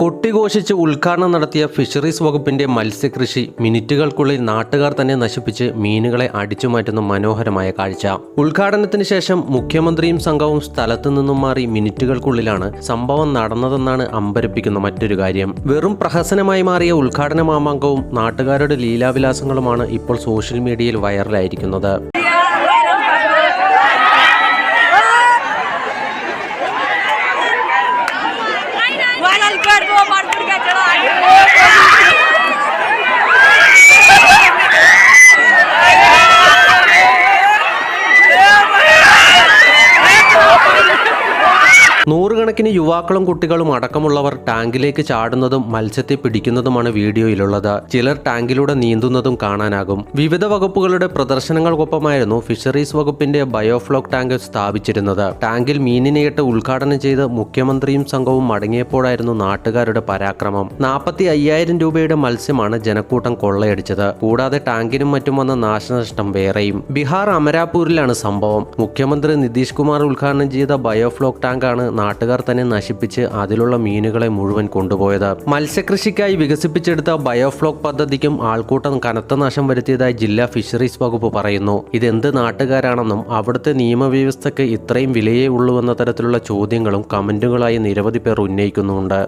കൊട്ടിഘോഷിച്ച് ഉദ്ഘാടനം നടത്തിയ ഫിഷറീസ് വകുപ്പിന്റെ മത്സ്യകൃഷി മിനിറ്റുകൾക്കുള്ളിൽ നാട്ടുകാർ തന്നെ നശിപ്പിച്ച് മീനുകളെ അടിച്ചുമാറ്റുന്ന മനോഹരമായ കാഴ്ച. ഉദ്ഘാടനത്തിന് ശേഷം മുഖ്യമന്ത്രിയും സംഘവും സ്ഥലത്തു നിന്നും മാറി മിനിറ്റുകൾക്കുള്ളിലാണ് സംഭവം നടന്നതെന്നാണ് അമ്പരപ്പിക്കുന്ന മറ്റൊരു കാര്യം. വെറും പ്രഹസനമായി മാറിയ ഉദ്ഘാടന മാമാങ്കവും നാട്ടുകാരുടെ ലീലാവിലാസങ്ങളുമാണ് ഇപ്പോൾ സോഷ്യൽ മീഡിയയിൽ വൈറലായിരിക്കുന്നത്. পারবো നൂറുകണക്കിന് യുവാക്കളും കുട്ടികളും അടക്കമുള്ളവർ ടാങ്കിലേക്ക് ചാടുന്നതും മത്സ്യത്തെ പിടിക്കുന്നതുമാണ് വീഡിയോയിലുള്ളത്. ചിലർ ടാങ്കിലൂടെ നീന്തുന്നതും കാണാനാകും. വിവിധ വകുപ്പുകളുടെ പ്രദർശനങ്ങൾക്കൊപ്പമായിരുന്നു ഫിഷറീസ് വകുപ്പിന്റെ ബയോഫ്ലോക് ടാങ്ക് സ്ഥാപിച്ചിരുന്നത്. ടാങ്കിൽ മീനിനെയിട്ട് ഉദ്ഘാടനം ചെയ്ത് മുഖ്യമന്ത്രിയും സംഘവും മടങ്ങിയപ്പോഴായിരുന്നു നാട്ടുകാരുടെ പരാക്രമം. നാൽപ്പത്തി അയ്യായിരം രൂപയുടെ മത്സ്യമാണ് ജനക്കൂട്ടം കൊള്ളയടിച്ചത്. കൂടാതെ ടാങ്കിനും മറ്റും വന്ന നാശനഷ്ടം വേറെയും. ബീഹാർ അമരാപൂരിലാണ് സംഭവം. മുഖ്യമന്ത്രി നിതീഷ് കുമാർ ഉദ്ഘാടനം ചെയ്ത ബയോഫ്ലോക് ടാങ്കാണ് നാട്ടുകാർ തന്നെ നശിപ്പിച്ച് അതിലുള്ള മീനുകളെ മുഴുവൻ കൊണ്ടുപോയത്. മത്സ്യകൃഷിക്കായി വികസിപ്പിച്ചെടുത്ത ബയോഫ്ലോക് പദ്ധതിക്കും ആൾക്കൂട്ടം കനത്ത നാശം വരുത്തിയതായി ജില്ലാ ഫിഷറീസ് വകുപ്പ് പറയുന്നു. ഇതെന്ത് നാട്ടുകാരാണെന്നും അവിടുത്തെ നിയമവ്യവസ്ഥയ്ക്ക് ഇത്രയും വിലയേ ഉള്ളൂ എന്ന തരത്തിലുള്ള ചോദ്യങ്ങളും കമന്റുകളായി നിരവധി പേർ ഉന്നയിക്കുന്നുമുണ്ട്.